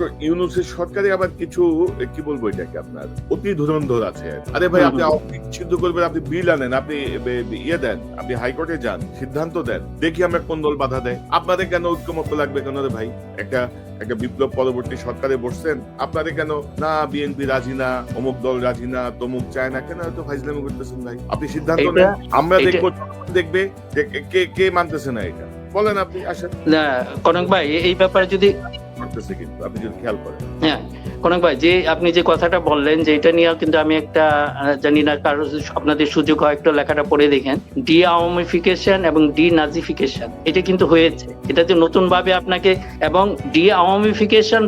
Doctor ইউনুসের সরকারে আবার কিছু কি বলব এটাকে আপনার? অতি ধুরন্ধর আছে। আরে ভাই আপনি সিদ্ধ করবেন আপনি বিল আনেন আপনি ইয়ে দেন আপনি হাইকোর্টে যান সিদ্ধান্ত দেন দেখি আমরা কোন দল বাধা দেয়। আপনাদের কেন ঐক্যমত্য লাগবে কেন রে ভাই? একটা একটা বিপ্লব পরবর্তী সরকারে বসছেন আপনাদের কেন না বিএনপি রাজি না অমুক দল রাজি না তমুক চায় না কেন এত ফাইজলামি করতেছেন ভাই? আপনি সিদ্ধান্ত নেন আমরা দেখব দেখবে কে- কে কে মানতেছে না এটা। বলেন আপনি আসেন। না কনক ভাই এই ব্যাপারে যদি করতেছে কিন্তু, আপনি যদি খেয়াল করেন। হ্যাঁ কনক ভাই, যে আপনি যে কথাটা বললেন যে এটা নিয়ে কিন্তু আমি একটা জানি না কারও আপনাদের সুযোগ হয় একটু লেখাটা পড়ে দেখেন। ডি আওয়ামিফিকেশন এবং ডি নাজিফিকেশন এটা কিন্তু হয়েছে। এটা যে নতুন ভাবে আপনাকে, এবং ডি আওয়ামিফিকেশন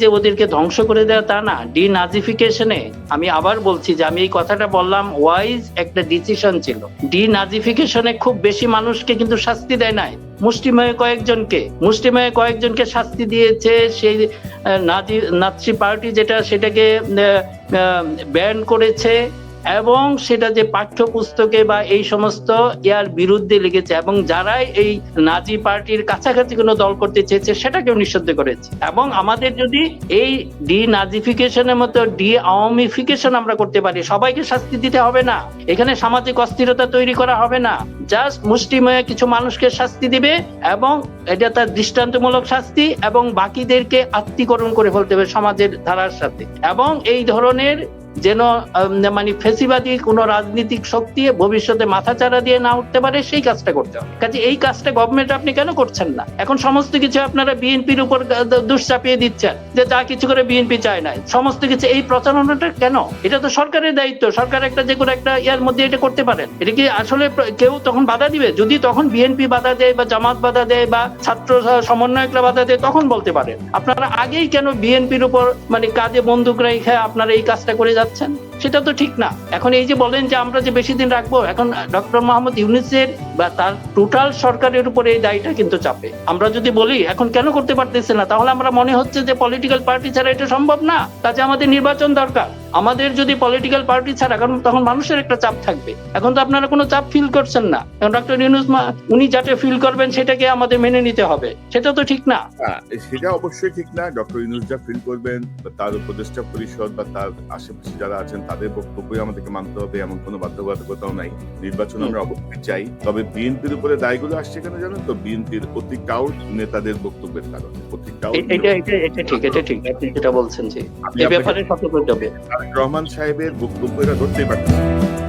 যে ওদেরকে ধ্বংস করে দেওয়া তা না। ডি নাজিফিকেশনে আমি আবার বলছি যে আমি এই কথাটা বললাম, ওয়াইজ একটা ডিসিশন ছিল। ডি নাজিফিকেশনে খুব বেশি মানুষকে কিন্তু শাস্তি দেয় নাই। মুষ্টিমেয় কয়েকজনকে মুষ্টিমেয় কয়েকজনকে শাস্তি দিয়েছে সেই নাচি নাৎসি পার্টি যেটা সেটাকে ব্যান করেছে। এবং সেটা যে পাঠ্যপুস্তকে বা এই সমস্ত ইয়ার বিরুদ্ধে লেগেছে এবং যারাই এই নাজি পার্টির কাছাকাছি কোনো দল করতে চেয়েছে সেটাকেও নিষিদ্ধ করেছে। এবং আমাদের যদি এই ডি নাজিফিকেশনের মতো ডি আওয়ামিফিকেশন আমরা করতে পারি, সবাইকে শাস্তি দিতে হবে না। এখানে সামাজিক অস্থিরতা তৈরি করা হবে না। জাস্ট মুষ্টিময় কিছু মানুষকে শাস্তি দিবে এবং এটা তার দৃষ্টান্তমূলক শাস্তি এবং বাকিদেরকে আত্মীকরণ করে ফেলতে হবে সমাজের ধারার সাথে। এবং এই ধরনের যেন মানে ফেসিবাদী কোন রাজনৈতিক শক্তি ভবিষ্যতে মাথাচাড়া দিয়ে না উঠতে পারে, সেই কাজটা করতে হবে। কাজে এই কাজটা গভর্নমেন্ট আপনি কেন করছেন না? এখন সমস্ত কিছু আপনারা বিএনপির উপর গা- দোষ চাপিয়ে দিচ্ছেন যে যা কিছু করে বিএনপি চায় না সমস্ত কিছু এই প্রচারণাটা কেন? এটা তো সরকারের দায়িত্ব। সরকার একটা যে কোনো একটা ইয়ার মধ্যে এটা করতে পারেন। এটা কি আসলে কেউ তখন বাধা দিবে? যদি তখন বিএনপি বাধা দেয় বা জামাত বাধা দেয় বা ছাত্র সমন্বয়করা বাধা দেয়, তখন বলতে পারেন। আপনারা আগেই কেন বিএনপির উপর মানে কাজে বন্দুক রেখে আপনারা এই কাজটা করে 그렇잖아. সেটা তো ঠিক না। এখন এই যে বলেন যে আমরা যে বেশি দিন রাখব, এখন ডক্টর মোহাম্মদ ইউনিসের বা তার টোটাল সরকারের উপরে এই দায়টা কিন্তু চাপে। আমরা যদি বলি, এখন কেন করতে পারতেছে না? তাহলে আমরা মনে হচ্ছে যে পলিটিক্যাল পার্টি ছাড়া এটা সম্ভব না। কাজে আমাদের নির্বাচন দরকার। আমাদের যদি পলিটিক্যাল পার্টি ছাড়া, কারণ তখন মানুষের একটা চাপ থাকবে। এখন তো আপনারা কোনো চাপ ফিল করছেন না। এখন ডক্টর ইউনুস মা- উনি যাতে ফিল করবেন সেটাকে আমাদের মেনে নিতে হবে। সেটা তো ঠিক না। সেটা অবশ্যই ঠিক না। ডক্টর ইনুস যা ফিল করবেন, তার উপদেষ্টা পরিষদ বা তার আশেপাশে যারা আছেন তাদের বক্তব্যই আমাদেরকে মানতে হবে এমন কোনো বাধ্যবাধকতাও নাই। নির্বাচন আমরা অবশ্যই চাই। তবে বিএনপির উপরে দায়গুলো আসছে কেন জানেন তো? বিএনপির অতি কাউট নেতাদের বক্তব্যের কারণে। অতি কাউট এটা এটা এটা ঠিক এটা ঠিক। আপনি যেটা বলছেন যে এই ব্যাপারে সতর্ক হতে হবে। রহমান সাহেবের বক্তব্য এরা ধরতেই পারতেছে না।